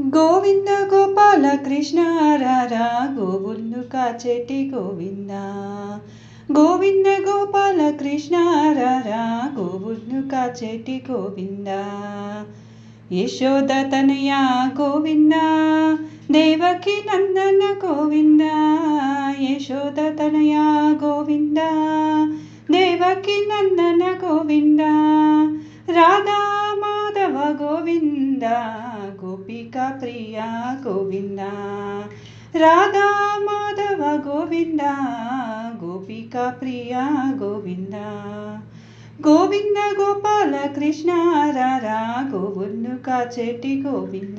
గోవింద గోపాల కృష్ణ రారా గోవుల్ను కాచేటి గోవింద. గోవింద గోపాల కృష్ణ రారా గోవుల్ను కాచేటి గోవింద. యశోద తనయ గోవింద దేవకి నందన గోవింద. యశోద తనయ గోవింద దేవకి నందన గోవింద. రాధా గోవింద గోపికా ప్రియ గోవింద. రాధా మాధవ గోవింద గోపికా ప్రియ గోవింద. గోవింద గోపాల కృష్ణ రారా గోవుల్ను కాచేటి గోవింద.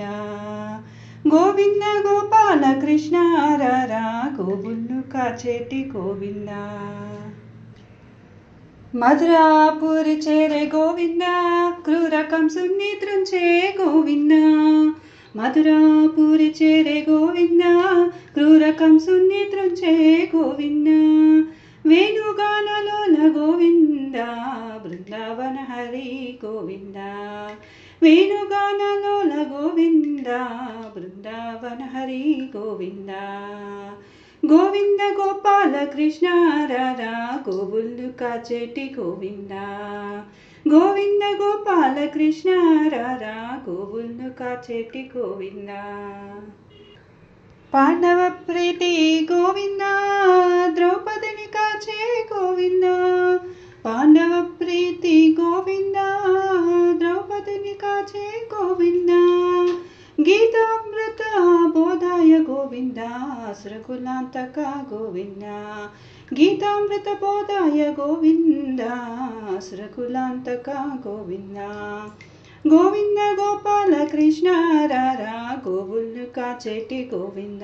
గోవింద గోపాల కృష్ణ రారా గోవుల్ను కాచేటి గోవింద. మధురాపురి చేరే గోవింద క్రూరకం సున్ని త్రుంచే గోవింద. మధురాపురి చేరే గోవింద క్రూరకం సున్ని త్రుంచే గోవింద. వేణుగానలోన గోవింద బృందావన హరి గోవింద. వేణుగానలోన గోవింద బృందావన హరి గోవింద. గోవింద గోపాల కృష్ణ రారా గోవుల్లు కాచేటి గోవింద. గోవింద గోపాల కృష్ణ రారా గోవుల్ను కాచేటి గోవింద. పాండవ ప్రీతి గోవింద ద్రౌపదిని కాచే గోవింద. పాండవ ప్రీతి గోవింద ద్రౌపదిని కాచే గోవింద. గీతామృత బోధాయ గోవిందా. అసురకులాంతక గోవింద? గీతామృత బోధాయ గోవింద? అసురకులాంతక గోవింద? గోవింద గోపాల కృష్ణ రారా గోవుల్ను కాచేటి గోవింద?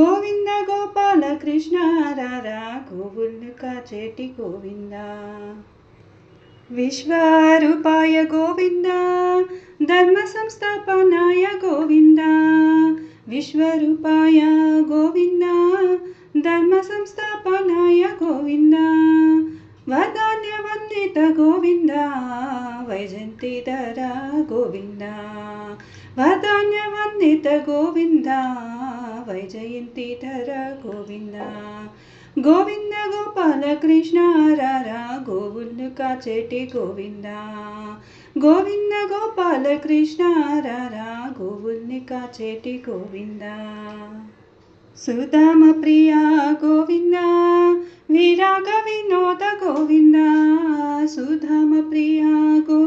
గోవింద గోపాల కృష్ణ రారా గోవుల్ను కాచేటి గోవింద? విశ్వరూపాయ గోవింద? ధర్మ సంస్థాపనాయ గోవిందా? విశ్వరూపాయ గోవింద ధర్మ సంస్థాపనాయ గోవింద వదాన్య వందిత గోవింద వైజంతిధర గోవింద వదాన్య వందిత గోవింద వైజయంతిధర గోవింద గోవింద కృష్ణ రారా గోవుల్ను కాచేటి గోవింద. గోవింద గోపాల కృష్ణ రారా గోవుల్ని కాచేటి గోవింద. సుధామ ప్రియ గోవింద విరాగ వినోద గోవింద. సుధామ ప్రియ గో